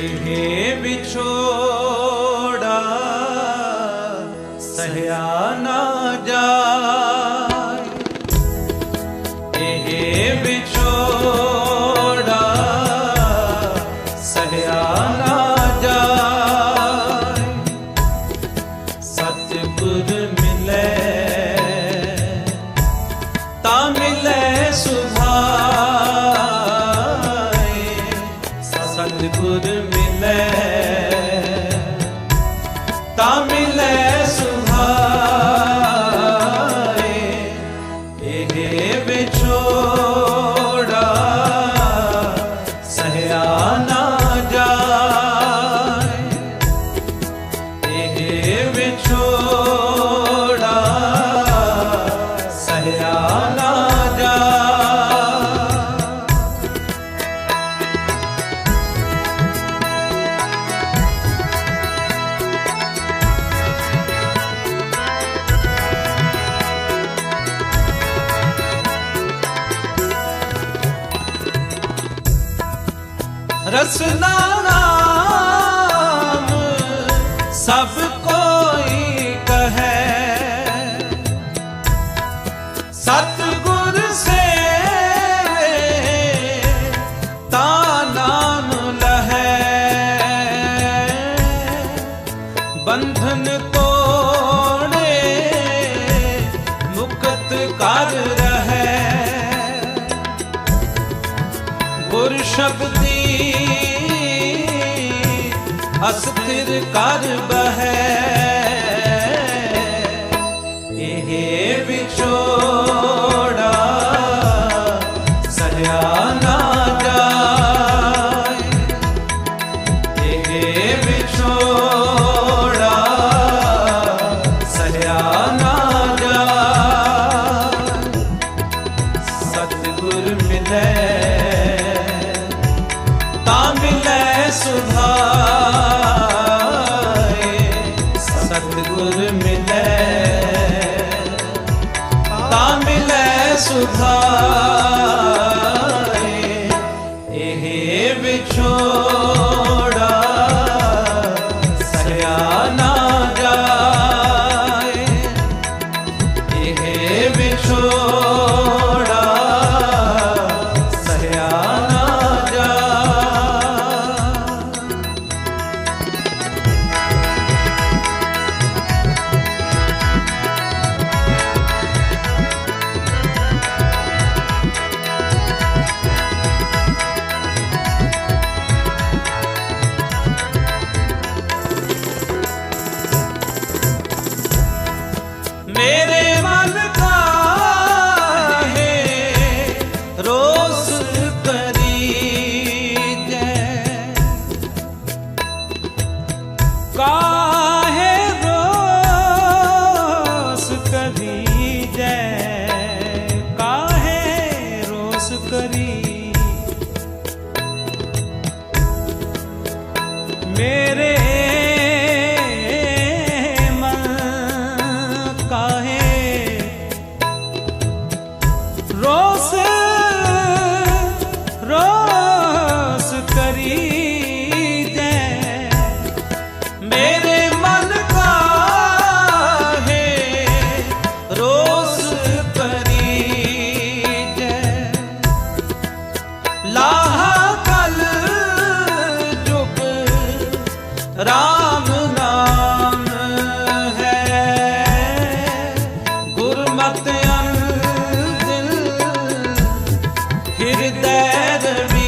ਇਹ ਵਿਛੋੜਾ ਮਿਲੇ ਤਾਂ ਮਿਲੇ ਸੁਭਾਏ ਰਸਨਾ ਨਾਮ ਸਭ ਕੋਈ ਕਹੈ। ਸਤਿਗੁਰ ਸੇਵੇ ਤਾ ਨਾਮ ਲਹੈ। ਬੰਧਨ ਤੋੜੇ ਮੁਕਤ ਕਰ ਰਹੈ। ਗੁਰ ਸ਼ਬਦੀ ਅਸਥਿਰ ਕਰ ਬਹੈ। ਇਹ ਵਿਛੋੜਾ ਸਹਿਆ ਨਾ ਜਾਏ। ਇਹ ਵਿਛੋੜਾ ਸਹਿਆ ਨਾ ਜਾਏ। ਸਤਿਗੁਰ ਮਿਲੇ, ਤਾਂ ਮਿਲੇ ਸੁਭਾਏ ਮਿਲੇ Feliz. ਰਾਮ ਨਾਮ ਹੈ। ਗੁਰਮਤਿ ਅੰਦਿਲ ਹਿਰਦੈ ਰਵੀਜੈ